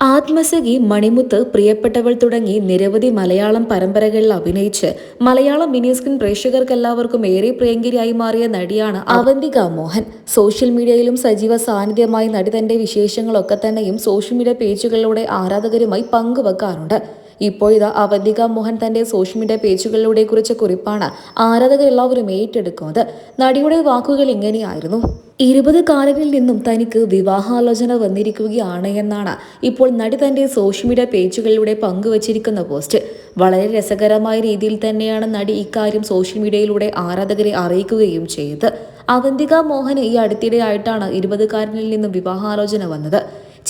ആത്മസഖി മണിമുത്ത് പ്രിയപ്പെട്ടവൾ തുടങ്ങി നിരവധി മലയാളം പരമ്പരകളിൽ അഭിനയിച്ച് മലയാളം മിനി പ്രേക്ഷകർക്കെല്ലാവർക്കും ഏറെ പ്രിയങ്കരിയായി മാറിയ നടിയാണ് അവന്തിക മോഹൻ. സോഷ്യൽ മീഡിയയിലും സജീവ സാന്നിധ്യമായി നടി തന്റെ വിശേഷങ്ങളൊക്കെ തന്നെയും സോഷ്യൽ മീഡിയ പേജുകളിലൂടെ ആരാധകരുമായി പങ്കുവെക്കാറുണ്ട്. ഇപ്പോഴിതാ അവന്തിക മോഹൻ തന്റെ സോഷ്യൽ മീഡിയ പേജുകളിലൂടെ കുറിച്ച കുറിപ്പാണ് ആരാധകരെല്ലാവരും ഏറ്റെടുക്കുന്നത്. നടിയുടെ വാക്കുകൾ ഇങ്ങനെയായിരുന്നു. ഇരുപത് കാലങ്ങളിൽ നിന്നും തനിക്ക് വിവാഹാലോചന വന്നിരിക്കുകയാണ് എന്നാണ് ഇപ്പോൾ നടി തന്റെ സോഷ്യൽ മീഡിയ പേജുകളിലൂടെ പങ്കുവച്ചിരിക്കുന്ന പോസ്റ്റ് വളരെ രസകരമായ രീതിയിൽ തന്നെയാണ് നടി ഇക്കാര്യം സോഷ്യൽ മീഡിയയിലൂടെ ആരാധകരെ അറിയിക്കുകയും ചെയ്തത്. അവന്തിക മോഹന് ഈ അടുത്തിടെയായിട്ടാണ് ഇരുപതുകാരനിൽ നിന്നും വിവാഹാലോചന വന്നത്.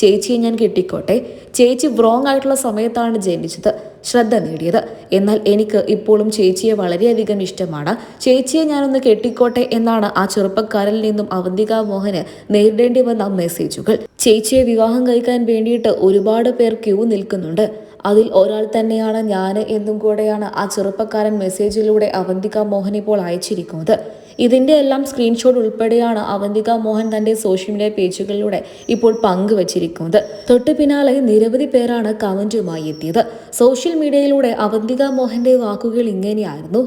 ചേച്ചിയെ ഞാൻ കിട്ടിക്കോട്ടെ. ചേച്ചി വ്രോങ് ആയിട്ടുള്ള സമയത്താണ് ജനിച്ചത്. ശ്രദ്ധ നേടിയത്. എന്നാൽ എനിക്ക് ഇപ്പോഴും ചേച്ചിയെ വളരെയധികം ഇഷ്ടമാണ്. ചേച്ചിയെ ഞാനൊന്ന് കെട്ടിക്കോട്ടെ എന്നാണ് ആ ചെറുപ്പക്കാരിൽ നിന്നും അവന്തിക മോഹന് നേരിടേണ്ടി വന്ന മെസ്സേജുകൾ ചേച്ചിയെ വിവാഹം കഴിക്കാൻ വേണ്ടിയിട്ട് ഒരുപാട് പേർ ക്യൂ നിൽക്കുന്നുണ്ട്. അതിൽ ഒരാൾ തന്നെയാണ് ഞാൻ എന്നും കൂടെയാണ് ആ ചെറുപ്പക്കാരൻ മെസ്സേജിലൂടെ അവന്തിക മോഹൻ ഇപ്പോൾ അയച്ചിരിക്കുന്നത്. ഇതിന്റെ എല്ലാം സ്ക്രീൻഷോട്ട് ഉൾപ്പെടെയാണ് അവന്തിക മോഹൻ തന്റെ സോഷ്യൽ മീഡിയ പേജുകളിലൂടെ ഇപ്പോൾ പങ്കുവച്ചിരിക്കുന്നത്. തൊട്ട് പിന്നാലെ നിരവധി പേരാണ് കമന്റുമായി എത്തിയത്. സോഷ്യൽ മീഡിയയിലൂടെ അവന്തിക മോഹന്റെ വാക്കുകൾ ഇങ്ങനെയായിരുന്നു.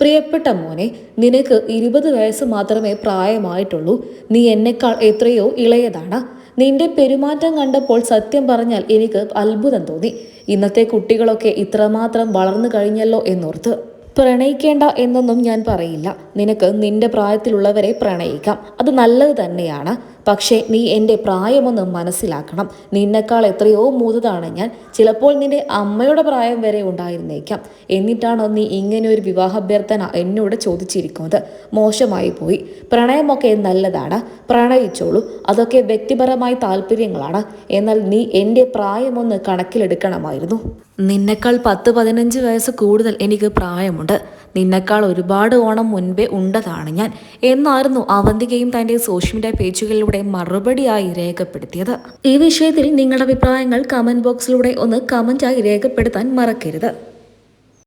പ്രിയപ്പെട്ട മോനെ നിനക്ക് ഇരുപത് വയസ്സ് മാത്രമേ പ്രായമായിട്ടുള്ളൂ. നീ എന്നെക്കാൾ എത്രയോ ഇളയതാണ്. നിന്റെ പെരുമാറ്റം കണ്ടപ്പോൾ സത്യം പറഞ്ഞാൽ എനിക്ക് അത്ഭുതം തോന്നി. ഇന്നത്തെ കുട്ടികളൊക്കെ ഇത്രമാത്രം വളർന്നു കഴിഞ്ഞല്ലോ എന്നോർത്ത് പ്രണയിക്കേണ്ട എന്നൊന്നും ഞാൻ പറയില്ല. നിനക്ക് നിന്റെ പ്രായത്തിലുള്ളവരെ പ്രണയിക്കാം. അത് നല്ലത് തന്നെയാണ്. പക്ഷേ നീ എന്റെ പ്രായമൊന്ന് മനസ്സിലാക്കണം. നിന്നെക്കാൾ എത്രയോ മൂത്തതാണ് ഞാൻ. ചിലപ്പോൾ നിന്റെ അമ്മയുടെ പ്രായം വരെ ഉണ്ടായിരുന്നേക്കാം. എന്നിട്ടാണോ നീ ഇങ്ങനെ ഒരു വിവാഹാഭ്യർത്ഥന എന്നോട് ചോദിച്ചിരിക്കുന്നത്? മോശമായി പോയി. പ്രണയമൊക്കെ നല്ലതാണ്. പ്രണയിച്ചോളൂ. അതൊക്കെ വ്യക്തിപരമായ താല്പര്യങ്ങളാണ്. എന്നാൽ നീ എന്റെ പ്രായമൊന്ന് കണക്കിലെടുക്കണമായിരുന്നു. നിന്നെക്കാൾ പത്ത് പതിനഞ്ച് വയസ്സ് കൂടുതൽ എനിക്ക് പ്രായമുണ്ട്. നിന്നെക്കാൾ ഒരുപാട് ഓണം മുൻപേ ഉണ്ടതാണ് ഞാൻ. എന്നായിരുന്നു അവന്തികയും തന്റെ സോഷ്യൽ മീഡിയ പേജുകളിലൂടെ മറുപടിയായി രേഖപ്പെടുത്തിയത്. ഈ വിഷയത്തിൽ നിങ്ങളുടെ അഭിപ്രായങ്ങൾ കമന്റ് ബോക്സിലൂടെ ഒന്ന് കമന്റായി രേഖപ്പെടുത്താൻ മറക്കരുത്.